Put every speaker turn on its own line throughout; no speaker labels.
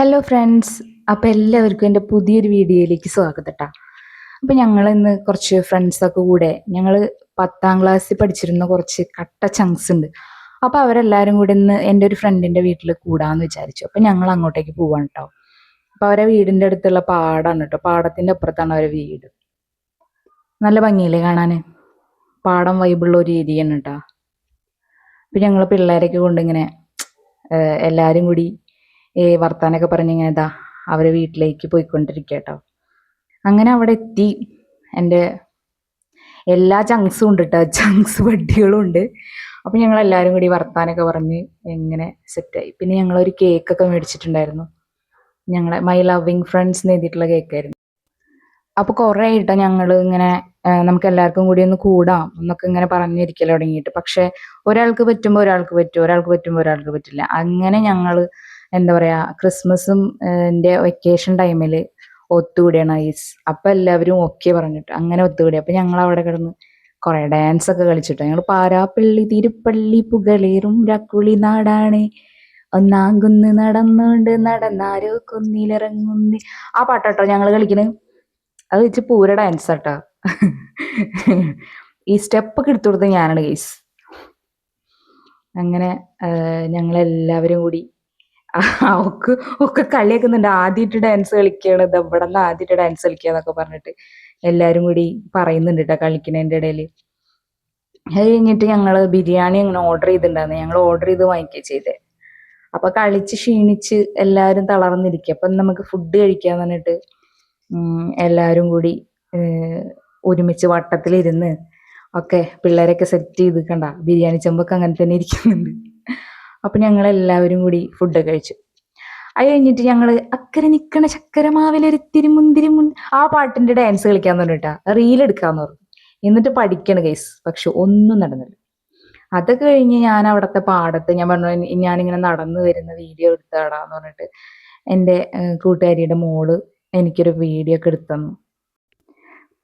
Hello friends അപ്പോൾ എല്ലാവർക്കും എന്റെ പുതിയൊരു വീഡിയോയിലേക്ക് സ്വാഗതം കേട്ടോ അപ്പോൾ ഞങ്ങൾ ഇന്ന് കുറച്ച് ഫ്രണ്ട്സൊക്കെ കൂടെ ഞങ്ങൾ പത്താം ക്ലാസ്സിൽ പഠിച്ചിരുന്ന കുറച്ച് കട്ട ചങ്സ് ഉണ്ട്. അപ്പോൾ അവരെല്ലാവരും കൂടെ ഇന്ന് എന്റെ ഒരു ഫ്രണ്ടിന്റെ വീട്ടിൽ കൂടാമെന്ന് വിചാരിച്ചു. അപ്പോൾ ഞങ്ങൾ അങ്ങോട്ടേക്ക് പോവാണ് കേട്ടോ അപ്പോൾ അവരെ വീടിന്റെ അടുത്തുള്ള പാടാണ് കേട്ടോ പാടത്തിന്റെ അപ്പുറത്താണ് അവരെ വീട്. നല്ല ഭംഗിയില്ലേ കാണാൻ പാടം വൈബുള്ള ഒരു ഏരിയയാണ് കേട്ടോ അപ്പോൾ ഞങ്ങൾ പിള്ളേരൊക്കെ കൊണ്ടിങ്ങനെ എല്ലാവരും കൂടി ഈ വർത്താനൊക്കെ പറഞ്ഞ് ഇങ്ങനെ ഇതാ അവരെ വീട്ടിലേക്ക് പോയിക്കൊണ്ടിരിക്കുക കേട്ടോ അങ്ങനെ അവിടെ എത്തി. എന്റെ എല്ലാ ചങ്സും ഉണ്ട് കേട്ടോ ചങ്സ് വട്ടികളും ഉണ്ട്. അപ്പം ഞങ്ങൾ എല്ലാവരും കൂടി വർത്താനൊക്കെ പറഞ്ഞ് എങ്ങനെ സെറ്റായി പിന്നെ ഞങ്ങളൊരു കേക്കൊക്കെ മേടിച്ചിട്ടുണ്ടായിരുന്നു. ഞങ്ങളെ മൈ ലവിങ് ഫ്രണ്ട്സ് എന്ന് എഴുതിയിട്ടുള്ള കേക്കായിരുന്നു അപ്പോൾ കുറേ ആയിട്ടോ ഞങ്ങൾ ഇങ്ങനെ നമുക്ക് എല്ലാവർക്കും കൂടി ഒന്ന് കൂടാം എന്നൊക്കെ ഇങ്ങനെ പറഞ്ഞിരിക്കൽ തുടങ്ങിയിട്ട്. പക്ഷെ ഒരാൾക്ക് പറ്റുമ്പോൾ ഒരാൾക്ക് പറ്റും ഒരാൾക്ക് പറ്റുമ്പോൾ ഒരാൾക്ക് പറ്റില്ല. അങ്ങനെ ഞങ്ങൾ എന്താ പറയാ ക്രിസ്മസും എന്റെ വെക്കേഷൻ ടൈമിൽ ഒത്തുകൂടിയാണ് ഐസ്. അപ്പൊ എല്ലാവരും ഓക്കെ പറഞ്ഞിട്ട് അങ്ങനെ ഒത്തുകൂടി. അപ്പൊ ഞങ്ങൾ അവിടെ കിടന്ന് കൊറേ ഡാൻസ് ഒക്കെ കളിച്ചിട്ട്. ഞങ്ങൾ പാരാപ്പള്ളി തിരുപ്പള്ളി പുകളേറും രക്കുളി നാടാണ്. ഒന്നാം കുന്ന് നടന്നുകൊണ്ട് നടന്നാരോ കുന്നിലിറങ്ങുന്നി. ആ പാട്ടാട്ടോ ഞങ്ങൾ കളിക്കണ്. അത് വെച്ച് പൂര ഡാൻസ് ആട്ടോ. ഈ സ്റ്റെപ്പ് ഒക്കെ എടുത്തു കൊടുത്തത് ഞാനാണ് ഗൈസ് അങ്ങനെ ഞങ്ങളെല്ലാവരും കൂടി അവക്ക് ഒക്കെ കളിയാക്കുന്നുണ്ട്. ആദ്യമായിട്ട് ഡാൻസ് കളിക്കുകയാണ് ഇത് ഇവിടെ നിന്ന് ആദ്യമായിട്ട് ഡാൻസ് കളിക്കുക എന്നൊക്കെ പറഞ്ഞിട്ട് എല്ലാവരും കൂടി പറയുന്നുണ്ട് കേട്ടോ കളിക്കുന്നതിന്റെ ഇടയിൽ അത് കഴിഞ്ഞിട്ട് ഞങ്ങൾ ബിരിയാണി അങ്ങനെ ഓർഡർ ചെയ്തിട്ടുണ്ടായിരുന്നു. ഞങ്ങൾ ഓർഡർ ചെയ്ത് വാങ്ങിക്കുക ചെയ്തേ. അപ്പൊ കളിച്ച് ക്ഷീണിച്ച് എല്ലാവരും തളർന്നിരിക്കുക. അപ്പം നമുക്ക് ഫുഡ് കഴിക്കാൻ പറഞ്ഞിട്ട് എല്ലാവരും കൂടി ഒരുമിച്ച് വട്ടത്തിലിരുന്ന് ഒക്കെ പിള്ളേരൊക്കെ സെറ്റ് ചെയ്ത് കണ്ട. ബിരിയാണി ചെമ്പൊക്കെ അങ്ങനെ തന്നെ ഇരിക്കുന്നുണ്ട്. അപ്പൊ ഞങ്ങൾ എല്ലാവരും കൂടി ഫുഡ് കഴിച്ചു. അത് കഴിഞ്ഞിട്ട് ഞങ്ങൾ അക്കരെ നിക്കണ ചക്കരമാവിലൊരിത്തിരി മുന്തിരി മുൻ ആ പാട്ടിന്റെ ഡാൻസ് കളിക്കാൻ പറഞ്ഞിട്ടാ റീൽ എടുക്കാന്ന് പറഞ്ഞു. എന്നിട്ട് പഠിക്കണ കേസ് പക്ഷെ ഒന്നും നടന്നില്ല. അതൊക്കെ കഴിഞ്ഞ് ഞാൻ അവിടുത്തെ പാടത്ത് ഞാൻ പറഞ്ഞു "ഇനി ഞാനിങ്ങനെ നടന്നു വരുന്ന വീഡിയോ എടുത്താടാന്ന് പറഞ്ഞിട്ട് എന്റെ കൂട്ടുകാരിയുടെ മോൾ എനിക്കൊരു വീഡിയോ ഒക്കെ എടുത്തന്നു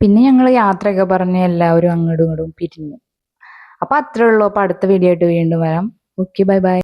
പിന്നെ ഞങ്ങൾ യാത്രയൊക്കെ പറഞ്ഞ് എല്ലാവരും അങ്ങോട്ടും ഇങ്ങോട്ടും പിരിഞ്ഞു. അപ്പൊ അത്രേ ഉള്ളൂ. അപ്പൊ അടുത്ത വീഡിയോ ആയിട്ട് വീണ്ടും വരാം. Okay bye bye